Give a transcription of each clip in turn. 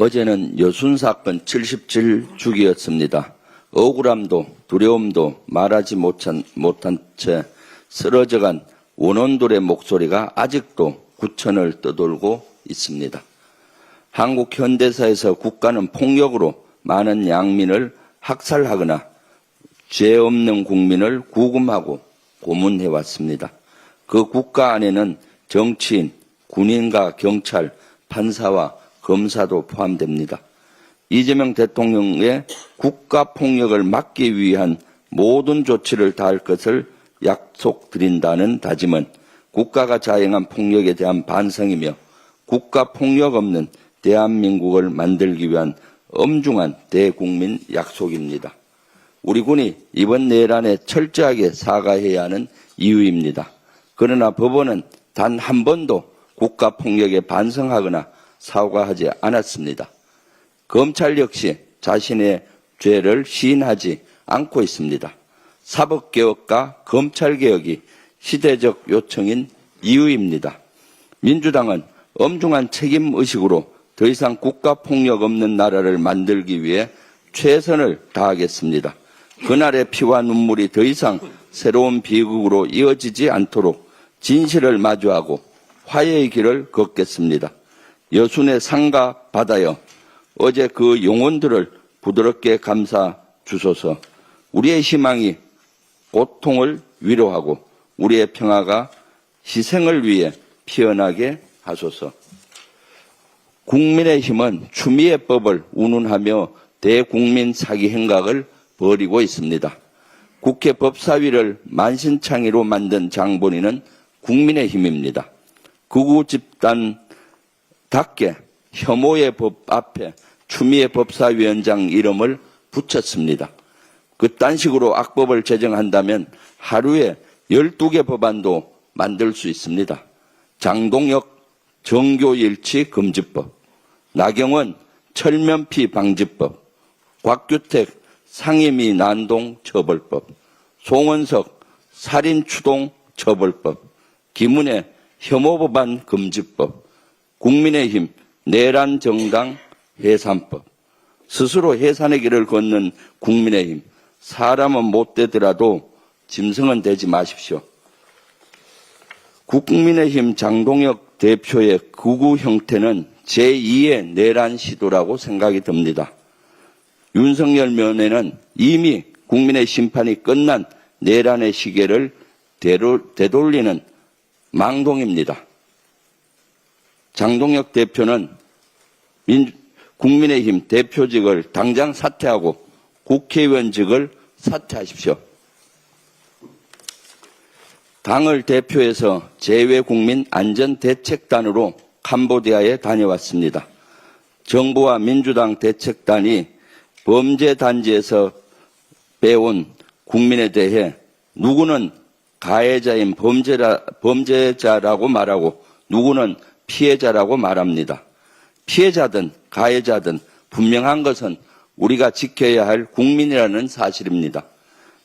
어제는 여순 사건 77주기였습니다. 억울함도 두려움도 말하지 못한, 못한 채 쓰러져간 원원들의 목소리가 아직도 구천을 떠돌고 있습니다. 한국 현대사에서 국가는 폭력으로 많은 양민을 학살하거나 죄 없는 국민을 구금하고 고문해 왔습니다. 그 국가 안에는 정치인, 군인과 경찰, 판사와 검사도 포함됩니다. 이재명 대통령의 국가 폭력을 막기 위한 모든 조치를 다할 것을 약속드린다는 다짐은 국가가 자행한 폭력에 대한 반성이며 국가 폭력 없는 대한민국을 만들기 위한 엄중한 대국민 약속입니다. 우리 군이 이번 내란에 철저하게 사과해야 하는 이유입니다. 그러나 법원은 단 한 번도 국가 폭력에 반성하거나 사과하지 않았습니다. 검찰 역시 자신의 죄를 시인하지 않고 있습니다. 사법개혁과 검찰개혁이 시대적 요청인 이유입니다. 민주당은 엄중한 책임의식으로 더 이상 국가폭력 없는 나라를 만들기 위해 최선을 다하겠습니다. 그날의 피와 눈물이 더 이상 새로운 비극으로 이어지지 않도록 진실을 마주하고 화해의 길을 걷겠습니다. 여순의 상가 받아요. 어제 그 영혼들을 부드럽게 감사 주소서. 우리의 희망이 고통을 위로하고 우리의 평화가 희생을 위해 피어나게 하소서. 국민의힘은 추미애 법을 운운하며 대국민 사기 행각을 벌이고 있습니다. 국회 법사위를 만신창이로 만든 장본인은 국민의힘입니다. 극우 집단 답게 혐오의 법 앞에 추미애 법사위원장 이름을 붙였습니다. 그딴 식으로 악법을 제정한다면 하루에 12개 법안도 만들 수 있습니다. 장동혁 정교일치 금지법, 나경원 철면피 방지법, 곽규택 상임위 난동 처벌법, 송원석 살인추동 처벌법, 김은혜 혐오법안 금지법, 국민의힘 내란 정당 해산법, 스스로 해산의 길을 걷는 국민의힘, 사람은 못 되더라도 짐승은 되지 마십시오. 국민의힘 장동혁 대표의 극우 형태는 제2의 내란 시도라고 생각이 듭니다. 윤석열 면에는 이미 국민의 심판이 끝난 내란의 시계를 되돌리는 망동입니다. 장동혁 대표는 민, 국민의힘 대표직을 당장 사퇴하고 국회의원직을 사퇴하십시오. 당을 대표해서 재외국민 안전대책단으로 캄보디아에 다녀왔습니다. 정부와 민주당 대책단이 범죄단지에서 빼온 국민에 대해 누구는 가해자인 범죄라, 범죄자라고 말하고 누구는 피해자라고 말합니다. 피해자든 가해자든 분명한 것은 우리가 지켜야 할 국민이라는 사실입니다.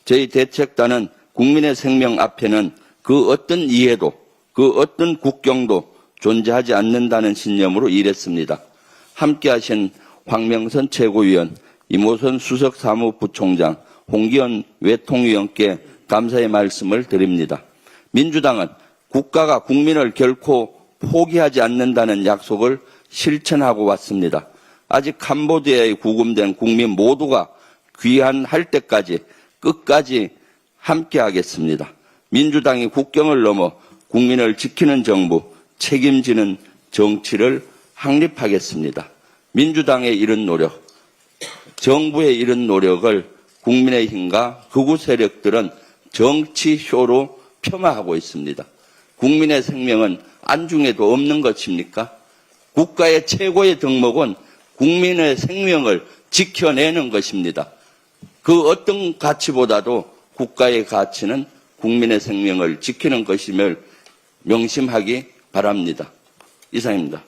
저희 대책단은 국민의 생명 앞에는 그 어떤 이해도 그 어떤 국경도 존재하지 않는다는 신념으로 일했습니다. 함께하신 황명선 최고위원, 이모선 수석 사무부총장, 홍기현 외통위원께 감사의 말씀을 드립니다. 민주당은 국가가 국민을 결코 포기하지 않는다는 약속을 실천하고 왔습니다. 아직 캄보디아에 구금된 국민 모두가 귀환할 때까지 끝까지 함께 하겠습니다. 민주당이 국경을 넘어 국민을 지키는 정부, 책임지는 정치를 확립하겠습니다. 민주당의 이런 노력, 정부의 이런 노력을 국민의힘과 극우 세력들은 정치쇼로 폄하하고 있습니다. 국민의 생명은 안중에도 없는 것입니까? 국가의 최고의 덕목은 국민의 생명을 지켜내는 것입니다. 그 어떤 가치보다도 국가의 가치는 국민의 생명을 지키는 것임을 명심하기 바랍니다. 이상입니다.